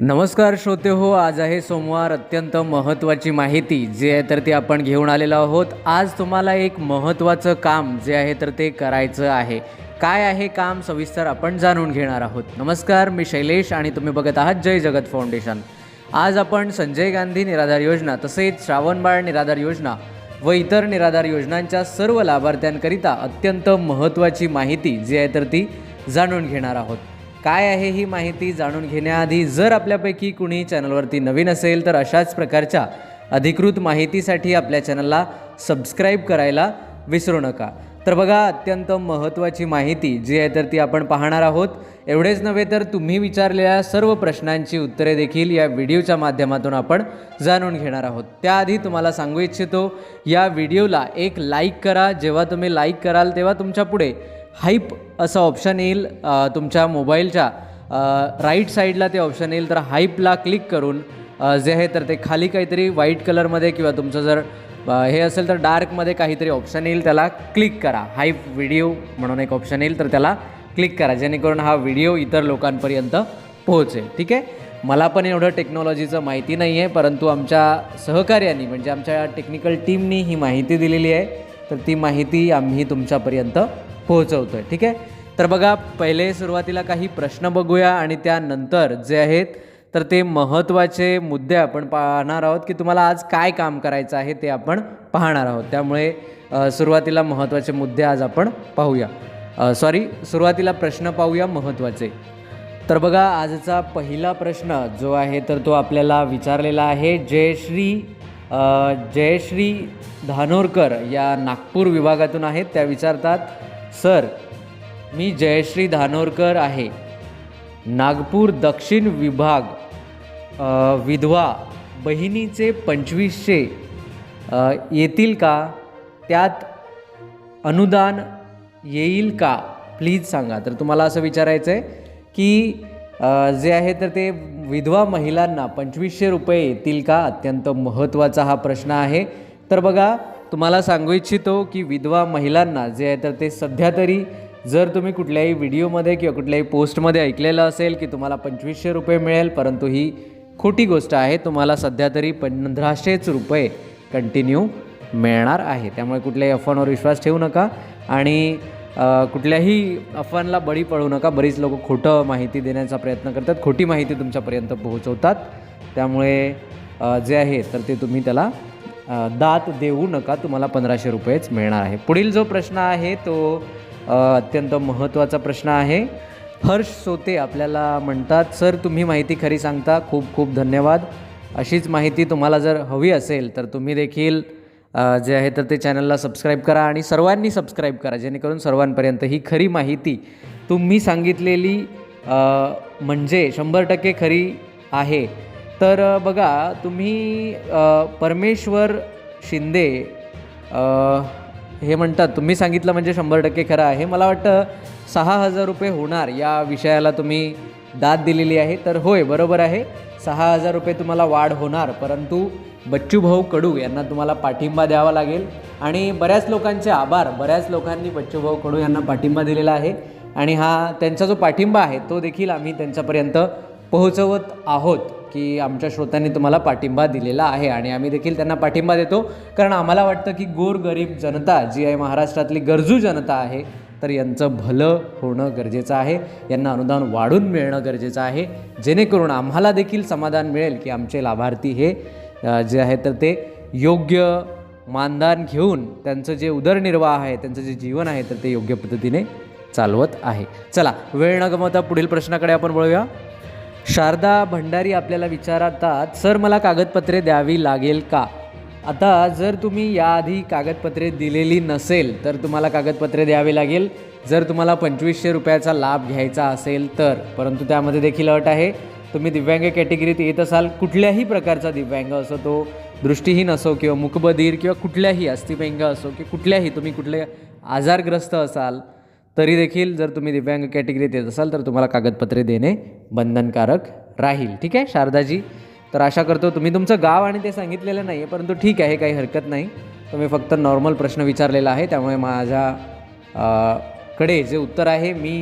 नमस्कार श्रोते हो आज आहे सोमवार अत्यंत महत्त्वाची माहिती जे आहे तर ती आपण घेऊन आलेलो आहोत. आज तुम्हाला एक महत्त्वाचं काम जे आहे तर ते करायचं आहे. काय आहे काम सविस्तर आपण जाणून घेणार आहोत. नमस्कार मी शैलेश आणि तुम्ही बघत आहात जय जगत फाउंडेशन. आज आपण संजय गांधी निराधार योजना तसेच श्रावणबाळ निराधार योजना व इतर निराधार योजनांच्या सर्व लाभार्थ्यांकरिता अत्यंत महत्त्वाची माहिती जी आहे तर ती जाणून घेणार आहोत. काय आहे ही माहिती जाणून घेण्याआधी जर आपल्यापैकी कुणी चॅनलवरती नवीन असेल तर अशाच प्रकारच्या अधिकृत माहितीसाठी आपल्या चॅनलला सबस्क्राईब करायला विसरू नका. तर बघा अत्यंत महत्त्वाची माहिती जी आहे तर ती आपण पाहणार आहोत. एवढेच नव्हे तर तुम्ही विचारलेल्या सर्व प्रश्नांची उत्तरे देखील या व्हिडिओच्या माध्यमातून आपण जाणून घेणार आहोत. त्याआधी तुम्हाला सांगू इच्छितो या व्हिडिओला एक लाईक करा. जेव्हा तुम्ही लाईक कराल तेव्हा तुमच्यापुढे हाईप असं ऑप्शन येईल तुमच्या मोबाईलच्या राईट साईडला ते ऑप्शन येईल तर हाईपला क्लिक करून जे आहे तर ते खाली काहीतरी व्हाईट कलरमध्ये किंवा तुमचं जर हे असेल तर डार्कमध्ये काहीतरी ऑप्शन येईल त्याला क्लिक करा. हाईप व्हिडिओ म्हणून एक ऑप्शन येईल तर त्याला क्लिक करा. जेणेकरून हा व्हिडिओ इतर लोकांपर्यंत पोहोचेल. ठीक आहे? मला पण एवढं टेक्नॉलॉजीचं माहिती नाही आहे परंतु आमच्या सहकार्यांनी म्हणजे आमच्या टेक्निकल टीमनी ही माहिती दिलेली आहे. तर ती माहिती आम्ही तुमच्यापर्यंत पोहोचवतो आहे ठीक आहे? तर बघा पहिले सुरुवातीला काही प्रश्न बघूया आणि त्यानंतर जे आहेत तर ते महत्त्वाचे मुद्दे आपण पाहणार आहोत की तुम्हाला आज काय काम करायचं आहे ते आपण पाहणार आहोत. त्यामुळे सुरुवातीला महत्त्वाचे मुद्दे आज आपण पाहूया. सॉरी सुरुवातीला प्रश्न पाहूया महत्त्वाचे. तर बघा आजचा पहिला प्रश्न जो आहे तर तो आपल्याला विचारलेला आहे जयश्री जयश्री धानोरकर या नागपूर विभागातून आहेत. त्या विचारतात सर मी जयश्री धानोरकर आहे. नागपूर दक्षिण विभाग विधवा बहिणीचे पंचवीसशे येतील का? त्यात अनुदान येईल का? प्लीज सांगा. तर तुम्हाला असं विचारायचं आहे की जे आहे तर ते विधवा महिलांना पंचवीसशे रुपये येतील का? अत्यंत महत्त्वाचा हा प्रश्न आहे. तर बघा तुम्हाला सांगू इच्छितो की विधवा महिलांना जे आहे तर ते सध्या तरी जर तुम्ही कुठल्याही व्हिडिओमध्ये किंवा कुठल्याही पोस्टमध्ये ऐकलेलं असेल की तुम्हाला पंचवीसशे रुपये मिळेल परंतु ही खोटी गोष्ट आहे तुम्हाला सध्या तरी पंधराशेच रुपये कंटिन्यू मिळणार आहे. त्यामुळे कुठल्याही अफवांवर विश्वास ठेवू नका आणि कुठल्याही अफवांना बळी पडू नका. बरीच लोक खोटं माहिती देण्याचा प्रयत्न करतात खोटी माहिती तुमच्यापर्यंत पोहोचवतात. त्यामुळे जे आहे तर ते तुम्ही त्याला दात देऊ नका तुम्हाला पंधराशे रुपयेच मिळणार आहे. पुढील जो प्रश्न आहे तो अत्यंत महत्त्वाचा प्रश्न आहे. हर्ष सोते आपल्याला म्हणतात सर तुम्ही माहिती खरी सांगता. खूप खूप धन्यवाद. अशीच माहिती तुम्हाला जर हवी असेल तर तुम्ही देखील जे आहे तर ते चॅनलला सबस्क्राईब करा आणि सर्वांनी सबस्क्राईब करा जेणेकरून सर्वांपर्यंत ही खरी माहिती तुम्ही सांगितलेली म्हणजे शंभर टक्के खरी आहे. तर बघा तुम्ही परमेश्वर शिंदे हे म्हणतात तुम्ही सांगितलं म्हणजे शंभर टक्के खरं आहे. मला वाटतं सहा हजार रुपये होणार या विषयाला तुम्ही दाद दिलेली आहे. तर होय बरोबर आहे. सहा हजार रुपये तुम्हाला वाढ होणार परंतु बच्चूभाऊ कडू यांना तुम्हाला पाठिंबा द्यावा लागेल. आणि बऱ्याच लोकांचे आभार बऱ्याच लोकांनी बच्चूभाऊ कडू यांना पाठिंबा दिलेला आहे. आणि हा त्यांचा जो पाठिंबा आहे तो देखील आम्ही त्यांच्यापर्यंत पोहोचवत आहोत. की आमच्या श्रोत्यांनी तुम्हाला पाठिंबा दिलेला आहे आणि आम्ही देखील त्यांना पाठिंबा देतो. कारण आम्हाला वाटतं की गोरगरीब जनता जी आहे महाराष्ट्रातली गरजू जनता आहे तर यांचं भलं होणं गरजेचं आहे. यांना अनुदान वाढून मिळणं गरजेचं आहे. जेणेकरून आम्हाला देखील समाधान मिळेल की आमचे लाभार्थी हे जे आहे तर ते योग्य मानदान घेऊन त्यांचं जे उदरनिर्वाह आहे त्यांचं जे जीवन आहे तर ते योग्य पद्धतीने चालवत आहे. चला वेळ न गमवता पुढील प्रश्नाकडे आपण वळूया. शारदा भंडारी आपल्याला विचारतात सर मला कागदपत्रे द्यावी लागेल का? आता जर तुम्ही याआधी कागदपत्रे दिलेली नसेल तर तुम्हाला कागदपत्रे द्यावी लागेल. जर तुम्हाला पंचवीसशे रुपयाचा लाभ घ्यायचा असेल तर परंतु त्यामध्ये देखील अट आहे. तुम्ही दिव्यांग कॅटेगरीत येत असाल कुठल्याही प्रकारचा दिव्यांग असो तो दृष्टीहीन असो किंवा मुकबधीर किंवा कुठल्याही अस्थिव्यंग असो की कुठल्याही तुम्ही कुठले आजारग्रस्त असाल तरी देखील जर तुम्ही दिव्यांग कॅटेगरीत येत असाल तर तुम्हाला कागदपत्रे देणे बंधनकारक राहील. ठीक आहे शारदाजी? तर आशा करतो तुम्ही तुमचं गाव आणि ते सांगितलेलं नाही आहे परंतु ठीक आहे काही हरकत नाही. तुम्ही फक्त नॉर्मल प्रश्न विचारलेला आहे त्यामुळे माझ्या कडे जे उत्तर आहे मी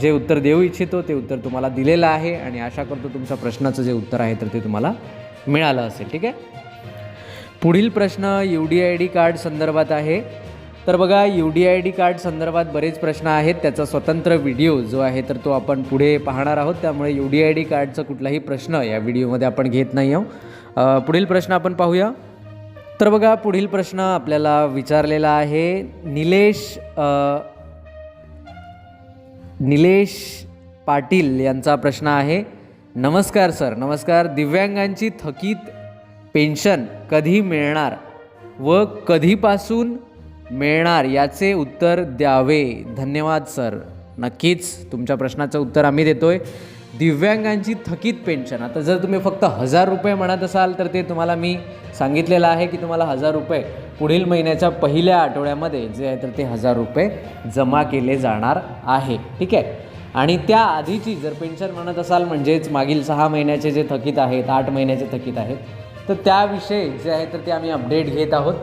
जे उत्तर देऊ इच्छितो ते उत्तर तुम्हाला दिलेलं आहे आणि आशा करतो तुमच्या प्रश्नाचं जे उत्तर आहे तर ते तुम्हाला मिळालं असेल. ठीक आहे? पुढील प्रश्न U D I D card संदर्भात आहे. तर बघा U D I D card संदर्भात बरेच प्रश्न आहेत. त्याचा स्वतंत्र व्हिडिओ जो आहे तर तो आपण पुढे पाहणार आहोत. त्यामुळे यू डी आय डी कार्डचा कुठलाही प्रश्न या व्हिडिओमध्ये आपण घेत नाही आहोत पुढील प्रश्न आपण पाहूया. तर बघा पुढील प्रश्न आपल्याला विचारलेला आहे. निलेश निलेश पाटील यांचा प्रश्न आहे. नमस्कार सर. नमस्कार. दिव्यांगांची थकीत पेन्शन कधी मिळणार व कधीपासून मिळणार याचे उत्तर द्यावे. धन्यवाद सर. नक्कीच तुमच्या प्रश्नाचं उत्तर आम्ही देतोय. दिव्यांगांची थकीत पेन्शन. आता जर तुम्ही फक्त हजार रुपये म्हणत असाल तर ते तुम्हाला मी सांगितलेलं आहे की तुम्हाला हजार रुपये पुढील महिन्याच्या पहिल्या आठवड्यामध्ये जे आहे तर ते हजार रुपये जमा केले जाणार आहे. ठीक आहे? आणि त्या आधीची जर पेन्शन म्हणत असाल म्हणजेच मागील सहा महिन्याचे जे थकीत आहेत आठ महिन्याचे थकीत आहेत तर त्याविषयी जे आहे तर ते आम्ही अपडेट घेत आहोत.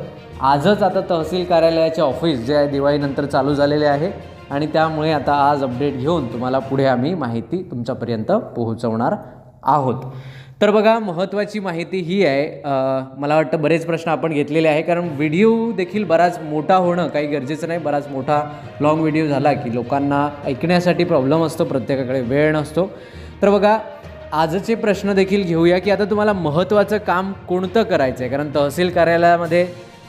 आजच आता तहसील कार्यालयाचे ऑफिस जे आहे दिवाळीनंतर चालू झालेले आहे. आणि त्यामुळे आता आज अपडेट घेऊन तुम्हाला पुढे आम्ही माहिती तुमच्यापर्यंत पोहोचवणार आहोत. तर बघा महत्त्वाची माहिती ही आहे. मला वाटतं बरेच प्रश्न आपण घेतलेले आहे. कारण व्हिडिओ देखील बराच मोठा होणं काही गरजेचं नाही. बराच मोठा लॉंग व्हिडिओ झाला की लोकांना ऐकण्यासाठी प्रॉब्लेम असतो प्रत्येकाकडे वेळ नसतो. तर बघा आजचे प्रश्न देखील घेऊया की आता तुम्हाला महत्त्वाचं काम कोणतं करायचं आहे कारण तहसील कार्यालयामध्ये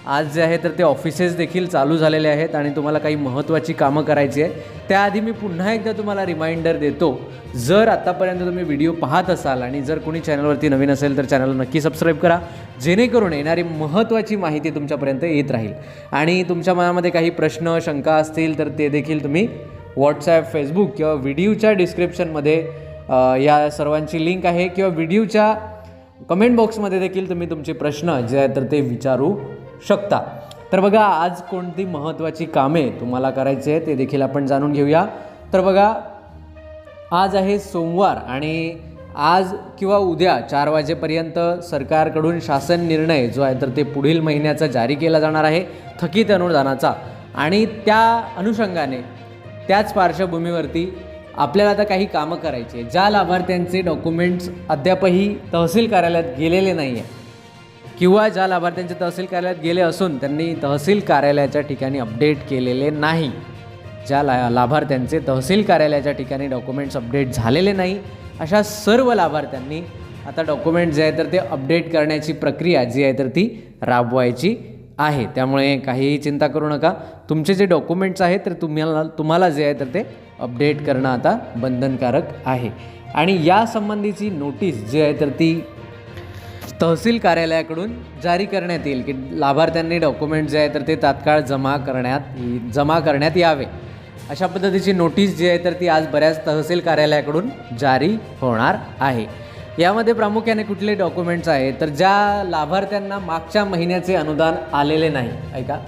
आज जे आहे तर ते ऑफिसेस देखील चालू झालेले आहेत आणि तुम्हाला काही महत्त्वाची कामं करायची आहे त्याआधी मी पुन्हा एकदा तुम्हाला रिमाइंडर देतो जर आत्तापर्यंत तुम्ही व्हिडिओ पाहत असाल आणि जर कोणी चॅनलवरती नवीन असेल तर चॅनलला नक्की सबस्क्राईब करा जेणेकरून येणारी महत्त्वाची माहिती तुमच्यापर्यंत येत राहील. आणि तुमच्या मनामध्ये काही प्रश्न शंका असतील तर ते देखील तुम्ही व्हॉट्सॲप फेसबुक किंवा व्हिडिओच्या डिस्क्रिप्शनमध्ये या सर्वांची लिंक आहे किंवा व्हिडिओच्या कमेंट बॉक्समध्ये देखील तुम्ही तुमचे प्रश्न जे आहेत तर ते विचारू शकता. तर बघा आज कोणती महत्त्वाची कामे तुम्हाला करायची आहे ते देखील आपण जाणून घेऊया. तर बघा आज आहे सोमवार आणि आज किंवा उद्या चार वाजेपर्यंत सरकारकडून शासन निर्णय जो आहे तर ते पुढील महिन्याचा जारी केला जाणार आहे थकीत अनुदानाचा. आणि त्या अनुषंगाने त्याच पार्श्वभूमीवरती आपल्याला आता काही कामं करायची आहे ज्या लाभार्थ्यांचे डॉक्युमेंट्स अद्यापही तहसील कार्यालयात गेलेले नाही आहे किंवा ज्या लाभार्थ्यांचे तहसील कार्यालयात गेले असून त्यांनी तहसील कार्यालयाच्या ठिकाणी अपडेट केलेले नाही. ज्या ला लाभार्थ्यांचे तहसील कार्यालयाच्या ठिकाणी डॉक्युमेंट्स अपडेट झालेले नाही अशा सर्व लाभार्थ्यांनी आता डॉक्युमेंट जे आहे तर ते अपडेट करण्याची प्रक्रिया जी आहे तर ती राबवायची आहे. त्यामुळे काहीही चिंता करू नका. तुमचे जे डॉक्युमेंट्स आहेत तर तुम्हाला तुम्हाला जे आहे तर ते अपडेट करणं आता बंधनकारक आहे. आणि या संबंधीची नोटीस जी आहे तर ती तहसील कार्यालयाकडून जारी करण्यात येईल की लाभार्थ्यांनी डॉक्युमेंट जे आहे तर ते तात्काळ जमा करण्यात जमा करण्यात यावे. अशा पद्धतीची नोटीस जी आहे तर ती आज बऱ्याच तहसील कार्यालयाकडून जारी होणार आहे. यामध्ये प्रामुख्याने कुठले डॉक्युमेंट्स आहेत तर ज्या लाभार्थ्यांना मागच्या महिन्याचे अनुदान आलेले नाही ऐका.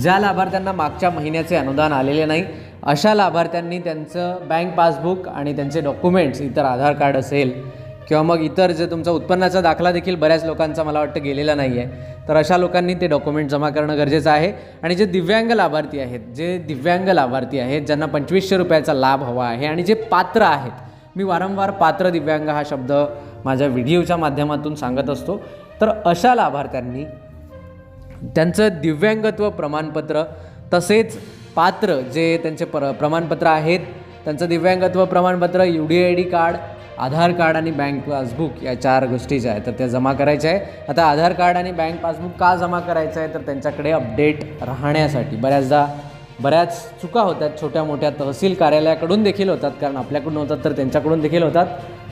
ज्या लाभार्थ्यांना मागच्या महिन्याचे अनुदान आलेले नाही अशा लाभार्थ्यांनी त्यांचं बँक पासबुक आणि त्यांचे डॉक्युमेंट्स इतर आधार कार्ड असेल किंवा मग इतर जे तुमचा उत्पन्नाचा दाखला देखील बऱ्याच लोकांचा मला वाटतं गेलेला नाही आहे. तर अशा लोकांनी ते डॉक्युमेंट जमा करणं गरजेचं आहे. आणि जे दिव्यांग लाभार्थी आहेत जे दिव्यांग लाभार्थी आहेत ज्यांना पंचवीसशे रुपयाचा लाभ हवा आहे आणि जे पात्र आहेत मी वारंवार पात्र दिव्यांग हा शब्द माझ्या व्हिडिओच्या माध्यमातून सांगत असतो. तर अशा लाभार्थ्यांनी त्यांचं दिव्यांगत्व प्रमाणपत्र तसेच पात्र जे त्यांचे प्र प्रमाणपत्र आहेत त्यांचं दिव्यांगत्व प्रमाणपत्र U D I D card Aadhaar card आणि बँक पासबुक या चार गोष्टी ज्या आहेत तर त्या जमा करायच्या आहे आता आधार कार्ड आणि बँक पासबुक का जमा करायचं आहे तर त्यांच्याकडे अपडेट राहण्यासाठी बऱ्याचदा बऱ्याच चुका होतात छोट्या मोठ्या तहसील कार्यालयाकडून देखील होतात कारण आपल्याकडून होतात तर त्यांच्याकडून देखील होतात.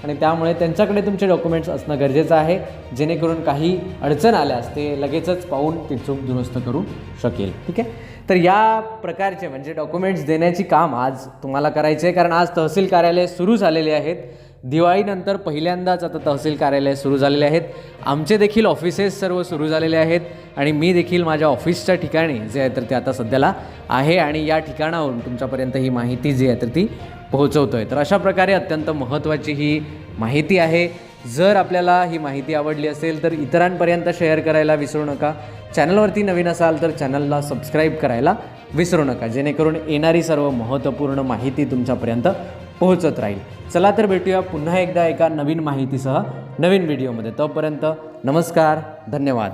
आणि त्यामुळे त्यांच्याकडे तुमचे डॉक्युमेंट्स असणं गरजेचं आहे जेणेकरून काही अडचण आल्यास ते लगेचच पाहून ती चूक दुरुस्त करू शकेल. ठीक आहे? तर या प्रकारचे म्हणजे डॉक्युमेंट्स देण्याची काम आज तुम्हाला करायचे आहे कारण आज तहसील कार्यालय सुरू झालेले आहेत. दिवाळीनंतर पहिल्यांदाच आता तहसील कार्यालय सुरू झालेले आहेत. आमचे देखील ऑफिसेस सर्व सुरू झालेले आहेत आणि मी देखील माझ्या ऑफिसच्या ठिकाणी जे आहे तर ते आता सध्याला आहे आणि या ठिकाणाहून तुमच्यापर्यंत ही माहिती जी आहे तर ती पोहोचवतो आहे तर अशा प्रकारे अत्यंत महत्त्वाची ही माहिती आहे. जर आपल्याला ही माहिती आवडली असेल तर इतरांपर्यंत शेअर करायला विसरू नका. चॅनलवरती नवीन असाल तर चॅनलला सबस्क्राईब करायला विसरू नका. जेणेकरून येणारी सर्व महत्त्वपूर्ण माहिती तुमच्यापर्यंत पोहोचत राहील. चला तर भेटूया पुन्हा एकदा एका नवीन माहितीसह नवीन व्हिडिओमध्ये. तोपर्यंत नमस्कार धन्यवाद.